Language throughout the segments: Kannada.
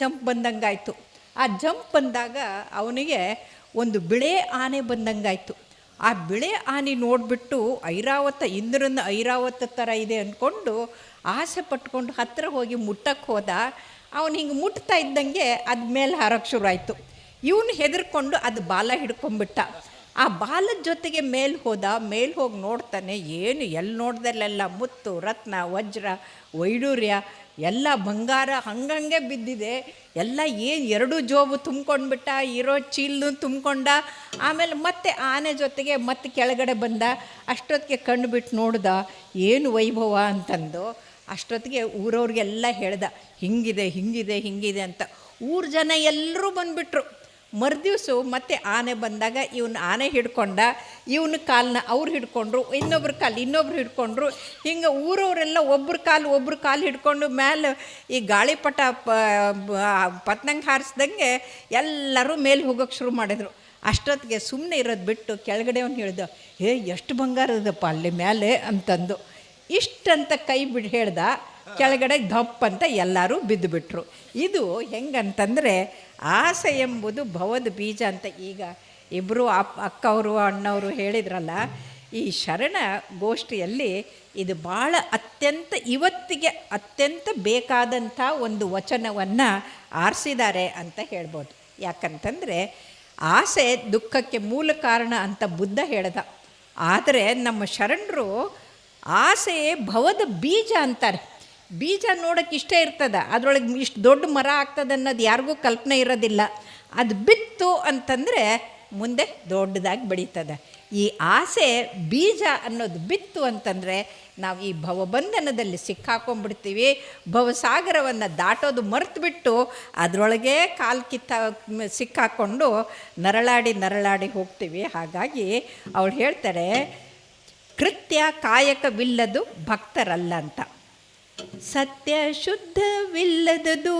ಜಂಪ್ ಬಂದಂಗಾಯಿತು. ಆ ಜಂಪ್ ಬಂದಾಗ ಅವನಿಗೆ ಒಂದು ಬಿಳೆ ಆನೆ ಬಂದಂಗಾಯಿತು. ಆ ಬಿಳೆ ಆನೆ ನೋಡಿಬಿಟ್ಟು ಐರಾವತ, ಇಂದ್ರನ ಐರಾವತ ಥರ ಇದೆ ಅಂದ್ಕೊಂಡು ಆಸೆ ಪಟ್ಕೊಂಡು ಹತ್ತಿರ ಹೋಗಿ ಮುಟ್ಟಕ್ಕೆ ಹೋದ. ಅವನು ಹಿಂಗೆ ಮುಟ್ತಾ ಇದ್ದಂಗೆ ಅದ ಮೇಲೆ ಹಾರಕ್ಕೆ ಶುರು ಆಯಿತು ಇವನು ಹೆದರ್ಕೊಂಡು ಅದು ಬಾಲ ಹಿಡ್ಕೊಂಬಿಟ್ಟ. ಆ ಬಾಲದ ಜೊತೆಗೆ ಮೇಲೆ ಹೋದ. ಮೇಲೆ ಹೋಗಿ ನೋಡ್ತಾನೆ, ಏನು ಎಲ್ಲಿ ನೋಡ್ದಲ್ಲೆಲ್ಲ ಮುತ್ತು, ರತ್ನ, ವಜ್ರ, ವೈಡೂರ್ಯ ಎಲ್ಲ ಬಂಗಾರ ಹಂಗಂಗೆ ಬಿದ್ದಿದೆ. ಎಲ್ಲ ಏನು ಎರಡು ಜೋಬು ತುಂಬ್ಕೊಂಡ್ಬಿಟ್ಟ, ಇರೋ ಚೀಲ್ನು ತುಂಬ್ಕೊಂಡ, ಆಮೇಲೆ ಮತ್ತೆ ಆನೆ ಜೊತೆಗೆ ಮತ್ತೆ ಕೆಳಗಡೆ ಬಂದ, ಅಷ್ಟೊತ್ತಿಗೆ ಕಣ್ಣು ಬಿಟ್ಟು ನೋಡ್ದ, ಏನು ವೈಭವ ಅಂತಂದು ಅಷ್ಟೊತ್ತಿಗೆ ಊರವ್ರಿಗೆಲ್ಲ ಹೇಳ್ದ, ಹಿಂಗಿದೆ ಹಿಂಗಿದೆ ಹಿಂಗಿದೆ ಅಂತ. ಊರ ಜನ ಎಲ್ಲರೂ ಬಂದುಬಿಟ್ರು. ಮರುದಿವ್ಸ ಮತ್ತೆ ಆನೆ ಬಂದಾಗ ಇವನು ಆನೆ ಹಿಡ್ಕೊಂಡ, ಇವನ ಕಾಲನ್ನ ಅವ್ರು ಹಿಡ್ಕೊಂಡ್ರು, ಇನ್ನೊಬ್ರ ಕಾಲು ಇನ್ನೊಬ್ರು ಹಿಡ್ಕೊಂಡ್ರು. ಹಿಂಗೆ ಊರವರೆಲ್ಲ ಒಬ್ರು ಕಾಲು ಒಬ್ಬರು ಕಾಲು ಹಿಡ್ಕೊಂಡು ಮೇಲೆ ಈ ಗಾಳಿಪಟ ಪತ್ನಂಗೆ ಹಾರಿಸ್ದಂಗೆ ಎಲ್ಲರೂ ಮೇಲೆ ಹೋಗೋಕೆ ಶುರು ಮಾಡಿದರು. ಅಷ್ಟೊತ್ತಿಗೆ ಸುಮ್ಮನೆ ಇರೋದು ಬಿಟ್ಟು ಕೆಳಗಡೆ ಅವ್ನು ಹೇಳ್ದ, ಏ, ಎಷ್ಟು ಬಂಗಾರ ಇದಪ್ಪ ಅಲ್ಲಿ ಮೇಲೆ ಅಂತಂದು. ಇಷ್ಟಂತ ಕೈ ಬಿಡು ಹೇಳ್ದ ಕೆಳಗಡೆ ದಪ್ಪ ಅಂತ ಎಲ್ಲರೂ ಬಿದ್ದುಬಿಟ್ರು. ಇದು ಹೆಂಗಂತಂದರೆ ಆಸೆ ಎಂಬುದು ಭವದ ಬೀಜ ಅಂತ ಈಗ ಇಬ್ಬರು ಅಪ್ ಅಕ್ಕವರು ಅಣ್ಣವರು ಹೇಳಿದ್ರಲ್ಲ, ಈ ಶರಣ ಗೋಷ್ಠಿಯಲ್ಲಿ ಇದು ಭಾಳ ಅತ್ಯಂತ ಇವತ್ತಿಗೆ ಅತ್ಯಂತ ಬೇಕಾದಂಥ ಒಂದು ವಚನವನ್ನು ಆರಿಸಿದ್ದಾರೆ ಅಂತ ಹೇಳ್ಬೋದು. ಯಾಕಂತಂದರೆ ಆಸೆ ದುಃಖಕ್ಕೆ ಮೂಲ ಕಾರಣ ಅಂತ ಬುದ್ಧ ಹೇಳ್ದ. ಆದರೆ ನಮ್ಮ ಶರಣರು ಆಸೆ ಭವದ ಬೀಜ ಅಂತಾರೆ. ಬೀಜ ನೋಡೋಕೆ ಇಷ್ಟ ಇರ್ತದ, ಅದರೊಳಗೆ ಇಷ್ಟು ದೊಡ್ಡ ಮರ ಆಗ್ತದೆ ಅನ್ನೋದು ಯಾರಿಗೂ ಕಲ್ಪನೆ ಇರೋದಿಲ್ಲ. ಅದು ಬಿತ್ತು ಅಂತಂದರೆ ಮುಂದೆ ದೊಡ್ಡದಾಗಿ ಬೆಳೀತದೆ. ಈ ಆಸೆ ಬೀಜ ಅನ್ನೋದು ಬಿತ್ತು ಅಂತಂದರೆ ನಾವು ಈ ಭವಬಂಧನದಲ್ಲಿ ಸಿಕ್ಕಾಕೊಂಡ್ಬಿಡ್ತೀವಿ, ಭವಸಾಗರವನ್ನು ದಾಟೋದು ಮರೆತುಬಿಟ್ಟು ಅದರೊಳಗೆ ಕಾಲು ಕಿತ್ತ, ಸಿಕ್ಕಾಕೊಂಡು ನರಳಾಡಿ ನರಳಾಡಿ ಹೋಗ್ತೀವಿ. ಹಾಗಾಗಿ ಅವಳು ಹೇಳ್ತಾರೆ, ಕೃತ್ಯ ಕಾಯಕವಿಲ್ಲದು ಭಕ್ತರಲ್ಲ ಅಂತ. ಸತ್ಯ ಶುದ್ಧವಿಲ್ಲದದು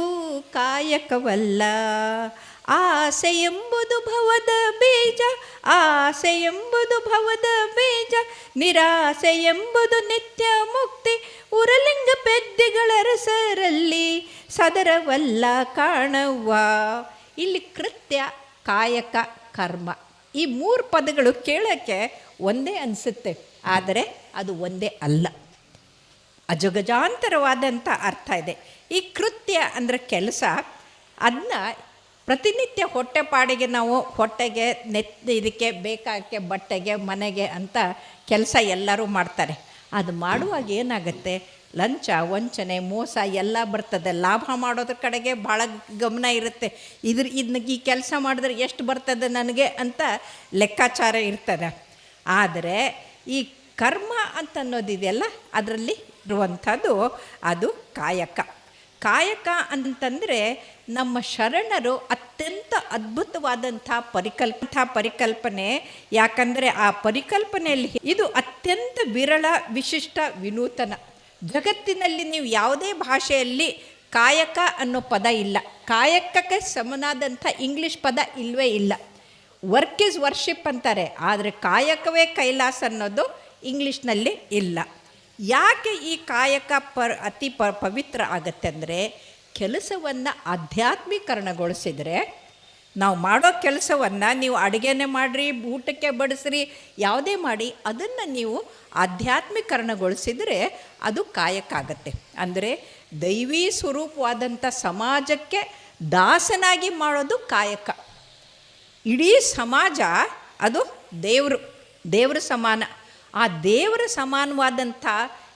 ಕಾಯಕವಲ್ಲ ಎಂಬುದು ಭವದ ಬೀಜ ಎಂಬುದು ಭವದ ಬೀಜ ನಿರಾಸೆ ಎಂಬುದು ನಿತ್ಯ ಮುಕ್ತಿ. ಉರಲಿಂಗ ಪೆದ್ದಿಗಳ ರಸರಲ್ಲಿ ಸದರವಲ್ಲ ಕಾಣವ್ವ ಇಲ್ಲಿ ಕೃತ್ಯ, ಕಾಯಕ, ಕರ್ಮ. ಈ ಮೂರು ಪದಗಳು ಕೇಳೋಕ್ಕೆ ಒಂದೇ ಅನಿಸುತ್ತೆ. ಆದರೆ ಅದು ಒಂದೇ ಅಲ್ಲ. ಅಜಗಜಾಂತರವಾದಂಥ ಅರ್ಥ ಇದೆ. ಈ ಕೃತ್ಯ ಅಂದರೆ ಕೆಲಸ ಅದನ್ನ ಪ್ರತಿನಿತ್ಯ ಹೊಟ್ಟೆಪಾಡಿಗೆ ನಾವು ಹೊಟ್ಟೆಗೆ ನೆತ್, ಇದಕ್ಕೆ ಬೇಕಾಕ್ಕೆ ಬಟ್ಟೆಗೆ, ಮನೆಗೆ ಅಂತ ಕೆಲಸ ಎಲ್ಲರೂ ಮಾಡ್ತಾರೆ. ಅದು ಮಾಡುವಾಗ ಏನಾಗುತ್ತೆ? ಲಂಚ, ವಂಚನೆ, ಮೋಸ ಎಲ್ಲ ಬರ್ತದೆ. ಲಾಭ ಮಾಡೋದ್ರ ಕಡೆಗೆ ಭಾಳ ಗಮನ ಇರುತ್ತೆ. ಇದ್ರ ಇದನ್ನ ಈ ಕೆಲಸ ಮಾಡಿದ್ರೆ ಎಷ್ಟು ಬರ್ತದೆ ನನಗೆ ಅಂತ ಲೆಕ್ಕಾಚಾರ ಇರ್ತದೆ. ಆದರೆ ಈ ಕರ್ಮ ಅಂತ ಅನ್ನೋದಿದೆಯಲ್ಲ ಅದರಲ್ಲಿ ಇರುವಂಥದ್ದು ಅದು ಕಾಯಕ. ಕಾಯಕ ಅಂತಂದರೆ ನಮ್ಮ ಶರಣರು ಅತ್ಯಂತ ಅದ್ಭುತವಾದಂಥ ಪರಿಕಲ್ಪ ಪರಿಕಲ್ಪನೆ. ಯಾಕಂದರೆ ಆ ಪರಿಕಲ್ಪನೆಯಲ್ಲಿ ಇದು ಅತ್ಯಂತ ವಿರಳ, ವಿಶಿಷ್ಟ, ವಿನೂತನ. ಜಗತ್ತಿನಲ್ಲಿ ನೀವು ಯಾವುದೇ ಭಾಷೆಯಲ್ಲಿ ಕಾಯಕ ಅನ್ನೋ ಪದ ಇಲ್ಲ. ಕಾಯಕಕ್ಕೆ ಸಮನಾದಂಥ ಇಂಗ್ಲೀಷ್ ಪದ ಇಲ್ಲವೇ ಇಲ್ಲ. ವರ್ಕ್ ಈಸ್ ವರ್ಷಿಪ್ ಅಂತಾರೆ. ಆದರೆ ಕಾಯಕವೇ ಕೈಲಾಸ ಅನ್ನೋದು ಇಂಗ್ಲೀಷ್ನಲ್ಲಿ ಇಲ್ಲ. ಯಾಕೆ ಈ ಕಾಯಕ ಪರ್, ಅತಿ ಪ, ಪವಿತ್ರ ಆಗತ್ತೆ ಅಂದರೆ ಕೆಲಸವನ್ನು ಆಧ್ಯಾತ್ಮೀಕರಣಗೊಳಿಸಿದರೆ ನಾವು ಮಾಡೋ ಕೆಲಸವನ್ನು ನೀವು ಅಡುಗೆನೇ ಮಾಡಿರಿ, ಊಟಕ್ಕೆ ಬಡಿಸ್ರಿ, ಯಾವುದೇ ಮಾಡಿ ಅದನ್ನು ನೀವು ಆಧ್ಯಾತ್ಮೀಕರಣಗೊಳಿಸಿದರೆ ಅದು ಕಾಯಕ ಆಗತ್ತೆ. ಅಂದರೆ ದೈವೀ ಸ್ವರೂಪವಾದಂಥ ಸಮಾಜಕ್ಕೆ ದಾಸನಾಗಿ ಮಾಡೋದು ಕಾಯಕ. ಇಡೀ ಸಮಾಜ ಅದು ದೇವರು ದೇವರು ಸಮಾನ. ಆ ದೇವರ ಸಮಾನವಾದಂಥ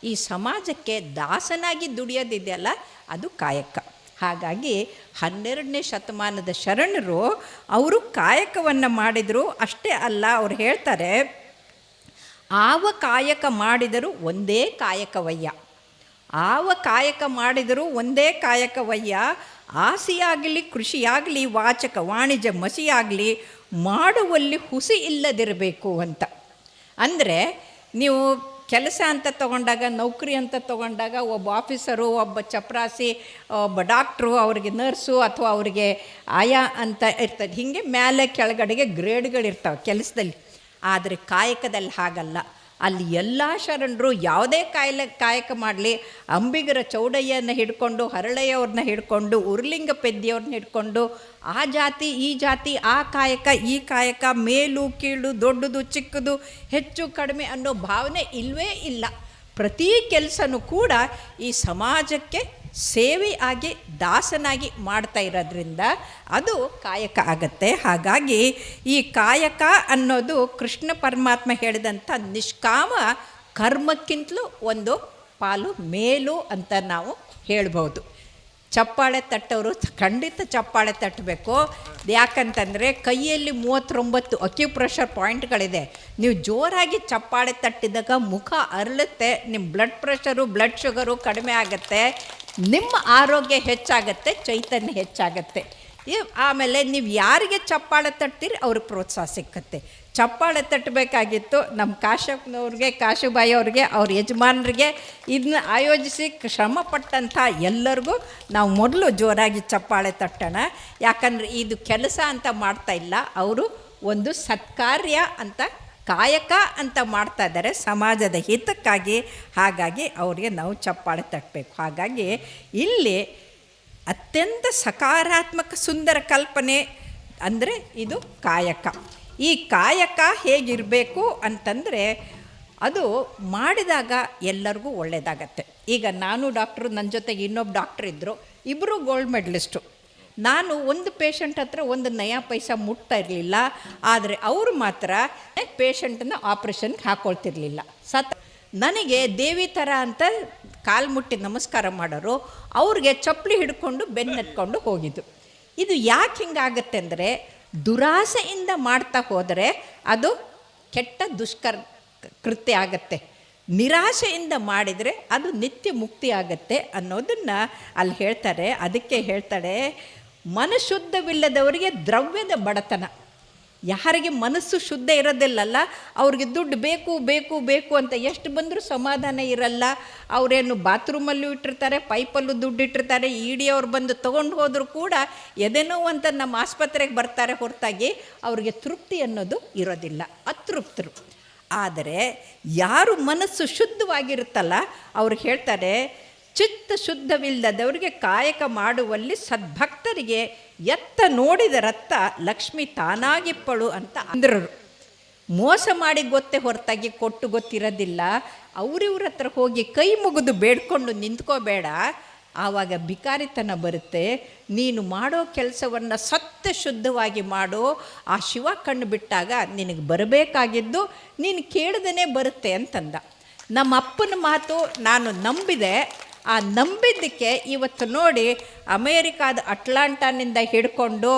ಈ ಸಮಾಜಕ್ಕೆ ದಾಸನಾಗಿ ದುಡಿಯೋದಿದೆಯಲ್ಲ, ಅದು ಕಾಯಕ. ಹಾಗಾಗಿ ಹನ್ನೆರಡನೇ ಶತಮಾನದ ಶರಣರು ಅವರು ಕಾಯಕವನ್ನು ಮಾಡಿದರು. ಅಷ್ಟೇ ಅಲ್ಲ, ಅವ್ರು ಹೇಳ್ತಾರೆ, ಆವ ಕಾಯಕ ಮಾಡಿದರೂ ಒಂದೇ ಕಾಯಕವಯ್ಯ. ಆವ ಕಾಯಕ ಮಾಡಿದರೂ ಒಂದೇ ಕಾಯಕವಯ್ಯ. ಆಸೆಯಾಗಲಿ, ಕೃಷಿಯಾಗಲಿ, ವಾಚಕ, ವಾಣಿಜ್ಯ, ಮಸಿಯಾಗಲಿ, ಮಾಡುವಲ್ಲಿ ಹುಸಿ ಇಲ್ಲದಿರಬೇಕು ಅಂತ. ಅಂದರೆ ನೀವು ಕೆಲಸ ಅಂತ ತಗೊಂಡಾಗ, ನೌಕರಿ ಅಂತ ತಗೊಂಡಾಗ ಒಬ್ಬ ಆಫೀಸರು, ಒಬ್ಬ ಚಪ್ರಾಸಿ, ಒಬ್ಬ ಡಾಕ್ಟ್ರು, ಅವ್ರಿಗೆ ನರ್ಸು ಅಥವಾ ಅವರಿಗೆ ಆಯಾ ಅಂತ ಇರ್ತದೆ. ಹೀಗೆ ಮೇಲೆ ಕೆಳಗಡೆಗೆ ಗ್ರೇಡ್ಗಳಿರ್ತಾವೆ ಕೆಲಸದಲ್ಲಿ. ಆದರೆ ಕಾಯಕದಲ್ಲಿ ಹಾಗಲ್ಲ. ಅಲ್ಲಿ ಎಲ್ಲ ಶರಣರು ಯಾವುದೇ ಕಾಯಿಲೆ ಕಾಯಕ ಮಾಡಲಿ, ಅಂಬಿಗರ ಚೌಡಯ್ಯನ ಹಿಡ್ಕೊಂಡು, ಹರಳೆಯವ್ರನ್ನ ಹಿಡ್ಕೊಂಡು, ಉರ್ಲಿಂಗ ಪೆದ್ದಿಯವ್ರನ್ನ ಹಿಡ್ಕೊಂಡು, ಆ ಜಾತಿ, ಈ ಜಾತಿ, ಆ ಕಾಯಕ, ಈ ಕಾಯಕ, ಮೇಲು, ಕೀಳು, ದೊಡ್ಡದು, ಚಿಕ್ಕದು, ಹೆಚ್ಚು, ಕಡಿಮೆ ಅನ್ನೋ ಭಾವನೆ ಇಲ್ಲವೇ ಇಲ್ಲ. ಪ್ರತಿ ಕೆಲಸನೂ ಕೂಡ ಈ ಸಮಾಜಕ್ಕೆ ಸೇವೆ ಆಗಿ ದಾಸನಾಗಿ ಮಾಡ್ತಾ ಇರೋದ್ರಿಂದ ಅದು ಕಾಯಕ ಆಗತ್ತೆ. ಹಾಗಾಗಿ ಈ ಕಾಯಕ ಅನ್ನೋದು ಕೃಷ್ಣ ಪರಮಾತ್ಮ ಹೇಳಿದಂಥ ನಿಷ್ಕಾಮ ಕರ್ಮಕ್ಕಿಂತಲೂ ಒಂದು ಪಾಲು ಮೇಲು ಅಂತ ನಾವು ಹೇಳ್ಬೋದು. ಚಪ್ಪಾಳೆ ತಟ್ಟವರು ಖಂಡಿತ ಚಪ್ಪಾಳೆ ತಟ್ಟಬೇಕು. ಯಾಕಂತಂದರೆ ಕೈಯಲ್ಲಿ ಮೂವತ್ತೊಂಬತ್ತು ಅಕ್ಯುಪ್ರೆಷರ್ ಪಾಯಿಂಟ್ಗಳಿದೆ ನೀವು ಜೋರಾಗಿ ಚಪ್ಪಾಳೆ ತಟ್ಟಿದಾಗ ಮುಖ ಅರಳುತ್ತೆ ನಿಮ್ಮ ಬ್ಲಡ್ ಪ್ರೆಷರು ಬ್ಲಡ್ ಶುಗರು ಕಡಿಮೆ ಆಗುತ್ತೆ. ನಿಮ್ಮ ಆರೋಗ್ಯ ಹೆಚ್ಚಾಗತ್ತೆ, ಚೈತನ್ಯ ಹೆಚ್ಚಾಗತ್ತೆ. ಆಮೇಲೆ ನೀವು ಯಾರಿಗೆ ಚಪ್ಪಾಳೆ ತಟ್ತೀರಿ, ಅವ್ರಿಗೆ ಪ್ರೋತ್ಸಾಹ ಸಿಕ್ಕತ್ತೆ. ಚಪ್ಪಾಳೆ ತಟ್ಟಬೇಕಾಗಿತ್ತು, ನಮ್ಮ ಕಾಶಪ್ಪನವ್ರಿಗೆ ಕಾಶುಬಾಯಿ ಅವ್ರಿಗೆ ಅವ್ರ ಯಜಮಾನರಿಗೆ ಇದನ್ನ ಆಯೋಜಿಸಿ ಶ್ರಮಪಟ್ಟಂಥ ಎಲ್ಲರಿಗೂ ನಾವು ಮೊದಲು ಜೋರಾಗಿ ಚಪ್ಪಾಳೆ ತಟ್ಟೋಣ. ಯಾಕಂದರೆ ಇದು ಕೆಲಸ ಅಂತ ಮಾಡ್ತಾ ಇಲ್ಲ, ಅವರು ಒಂದು ಸತ್ಕಾರ್ಯ ಅಂತ ಕಾಯಕ ಅಂತ ಮಾಡ್ತಾ ಇದ್ದಾರೆ. ಸಮಾಜದ ಹಿತಕ್ಕಾಗಿ ಹಾಗಾಗಿ ಅವರಿಗೆ ನಾವು ಚಪ್ಪಾಳೆ ತಟ್ಟಬೇಕು ಹಾಗಾಗಿ ಇಲ್ಲಿ ಅತ್ಯಂತ ಸಕಾರಾತ್ಮಕ ಸುಂದರ ಕಲ್ಪನೆ ಅಂದರೆ ಇದು ಕಾಯಕ. ಈ ಕಾಯಕ ಹೇಗಿರಬೇಕು ಅಂತಂದರೆ ಅದು ಮಾಡಿದಾಗ ಎಲ್ಲರಿಗೂ ಒಳ್ಳೆಯದಾಗತ್ತೆ ಈಗ ನಾನು ಡಾಕ್ಟ್ರು ನನ್ನ ಜೊತೆಗೆ ಇನ್ನೊಬ್ಬ ಡಾಕ್ಟ್ರ್ ಇದ್ದರು ಇಬ್ಬರು ಗೋಲ್ಡ್ ಮೆಡಲಿಸ್ಟು ನಾನು ಒಂದು ಪೇಷಂಟ್ ಹತ್ರ ಒಂದು ನಯ ಪೈಸ ಮುಟ್ತಾ ಇರಲಿಲ್ಲ, ಆದರೆ ಅವರು ಮಾತ್ರ ಪೇಷಂಟನ್ನು ಆಪ್ರೇಷನ್ಗೆ ಹಾಕ್ಕೊಳ್ತಿರ್ಲಿಲ್ಲ ಸತ್ ನನಗೆ ದೇವಿ ಥರ ಅಂತ ಕಾಲು ಮುಟ್ಟಿ ನಮಸ್ಕಾರ ಮಾಡೋರು, ಅವ್ರಿಗೆ ಚಪ್ಪಲಿ ಹಿಡ್ಕೊಂಡು ಬೆನ್ನತ್ಕೊಂಡು ಹೋಗಿದ್ದು. ಇದು ಯಾಕೆ ಹಿಂಗಾಗತ್ತೆ ಅಂದರೆ ದುರಾಸೆಯಿಂದ ಮಾಡ್ತಾ ಹೋದರೆ ಅದು ಕೆಟ್ಟ ದುಷ್ಕರ್ ಕೃತ್ಯ ಆಗತ್ತೆ. ನಿರಾಶೆಯಿಂದ ಮಾಡಿದರೆ ಅದು ನಿತ್ಯ ಮುಕ್ತಿ ಆಗತ್ತೆ ಅನ್ನೋದನ್ನು ಅಲ್ಲಿ ಹೇಳ್ತಾರೆ. ಅದಕ್ಕೆ ಹೇಳ್ತಾಳೆ ಮನಶುದ್ಧವಿಲ್ಲದವರಿಗೆ ದ್ರವ್ಯದ ಬಡತನ. ಯಾರಿಗೆ ಮನಸ್ಸು ಶುದ್ಧ ಇರೋದಿಲ್ಲಲ್ಲ, ಅವ್ರಿಗೆ ದುಡ್ಡು ಬೇಕು ಬೇಕು ಬೇಕು ಅಂತ ಎಷ್ಟು ಬಂದರೂ ಸಮಾಧಾನ ಇರಲ್ಲ. ಅವರೇನು ಬಾತ್ರೂಮಲ್ಲೂ ಇಟ್ಟಿರ್ತಾರೆ, ಪೈಪಲ್ಲೂ ದುಡ್ಡು ಇಟ್ಟಿರ್ತಾರೆ ಇಡಿ ಅವ್ರು ಬಂದು ತೊಗೊಂಡು ಹೋದರೂ ಕೂಡ ಎದೆನೋ ಅಂತ ನಮ್ಮ ಆಸ್ಪತ್ರೆಗೆ ಬರ್ತಾರೆ ಹೊರತಾಗಿ ಅವ್ರಿಗೆ ತೃಪ್ತಿ ಅನ್ನೋದು ಇರೋದಿಲ್ಲ, ಅತೃಪ್ತರು. ಆದರೆ ಯಾರು ಮನಸ್ಸು ಶುದ್ಧವಾಗಿರುತ್ತಲ್ಲ, ಅವ್ರು ಹೇಳ್ತಾರೆ ಚಿತ್ತ ಶುದ್ಧವಿಲ್ಲದವರಿಗೆ ಕಾಯಕ ಮಾಡುವಲ್ಲಿ ಸದ್ಭಕ್ತರಿಗೆ ಎತ್ತ ನೋಡಿದ ರತ್ತ ಲಕ್ಷ್ಮಿ ತಾನಾಗಿಪ್ಪಳು ಅಂತ ಅಂದ್ರರು. ಮೋಸ ಮಾಡಿ ಗೊತ್ತೇ ಹೊರತಾಗಿ ಕೊಟ್ಟು ಗೊತ್ತಿರೋದಿಲ್ಲ. ಅವರಿವ್ರ ಹತ್ರ ಹೋಗಿ ಕೈ ಮುಗಿದು ಬೇಡ್ಕೊಂಡು ನಿಂತ್ಕೋಬೇಡ. ಆವಾಗ ಬಿಕಾರಿತನ ಬರುತ್ತೆ. ನೀನು ಮಾಡೋ ಕೆಲಸವನ್ನು ಸತ್ಯ ಶುದ್ಧವಾಗಿ ಮಾಡೋ. ಆ ಶಿವ ಕಣ್ಣು ಬಿಟ್ಟಾಗ ನಿನಗೆ ಬರಬೇಕಾಗಿದ್ದು ನೀನು ಕೇಳ್ದೇ ಬರುತ್ತೆ ಅಂತಂದ. ನಮ್ಮ ಅಪ್ಪನ ಮಾತು ನಾನು ನಂಬಿದೆ. ಆ ನಂಬಿದ್ದಕ್ಕೆ ಇವತ್ತು ನೋಡಿ ಅಮೇರಿಕಾದ ಅಟ್ಲಾಂಟಾನಿಂದ ಹಿಡ್ಕೊಂಡು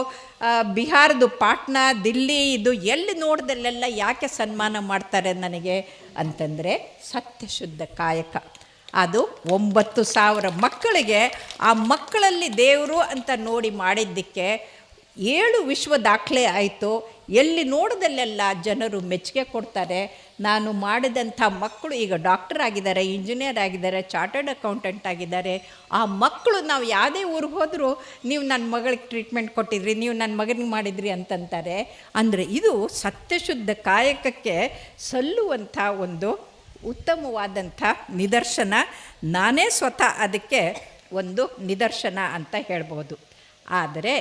ಬಿಹಾರದು ಪಾಟ್ನಾ, ದಿಲ್ಲಿ, ಇದು ಎಲ್ಲಿ ನೋಡ್ದಲ್ಲೆಲ್ಲ ಯಾಕೆ ಸನ್ಮಾನ ಮಾಡ್ತಾರೆ ನನಗೆ ಅಂತಂದರೆ ಸತ್ಯಶುದ್ಧ ಕಾಯಕ. ಅದು ಒಂಬತ್ತು ಸಾವಿರ ಮಕ್ಕಳಿಗೆ ಆ ಮಕ್ಕಳಲ್ಲಿ ದೇವರು ಅಂತ ನೋಡಿ ಮಾಡಿದ್ದಕ್ಕೆ ಏಳು ವಿಶ್ವ ದಾಖಲೆ ಆಯಿತು. ಎಲ್ಲಿ ನೋಡಿದಲ್ಲೆಲ್ಲ ಜನರು ಮೆಚ್ಚುಗೆ ಕೊಡ್ತಾರೆ. ನಾನು ಮಾಡಿದಂಥ ಮಕ್ಕಳು ಈಗ ಡಾಕ್ಟರ್ ಆಗಿದ್ದಾರೆ, ಇಂಜಿನಿಯರ್ ಆಗಿದ್ದಾರೆ, ಚಾರ್ಟರ್ಡ್ ಅಕೌಂಟೆಂಟ್ ಆಗಿದ್ದಾರೆ. ಆ ಮಕ್ಕಳು ನಾವು ಯಾವುದೇ ಊರಿಗೆ ಹೋದರೂ ನೀವು ನನ್ನ ಮಗಳಿಗೆ ಟ್ರೀಟ್ಮೆಂಟ್ ಕೊಟ್ಟಿದ್ರಿ, ನೀವು ನನ್ನ ಮಗನಿಗೆ ಮಾಡಿದ್ರಿ ಅಂತಂತಾರೆ. ಅಂದರೆ ಇದು ಸತ್ಯಶುದ್ಧ ಕಾಯಕಕ್ಕೆ ಸಲ್ಲುವಂಥ ಒಂದು ಉತ್ತಮವಾದಂಥ ನಿದರ್ಶನ. ನಾನೇ ಸ್ವತಃ ಅದಕ್ಕೆ ಒಂದು ನಿದರ್ಶನ ಅಂತ ಹೇಳ್ಬೋದು. ಆದರೆ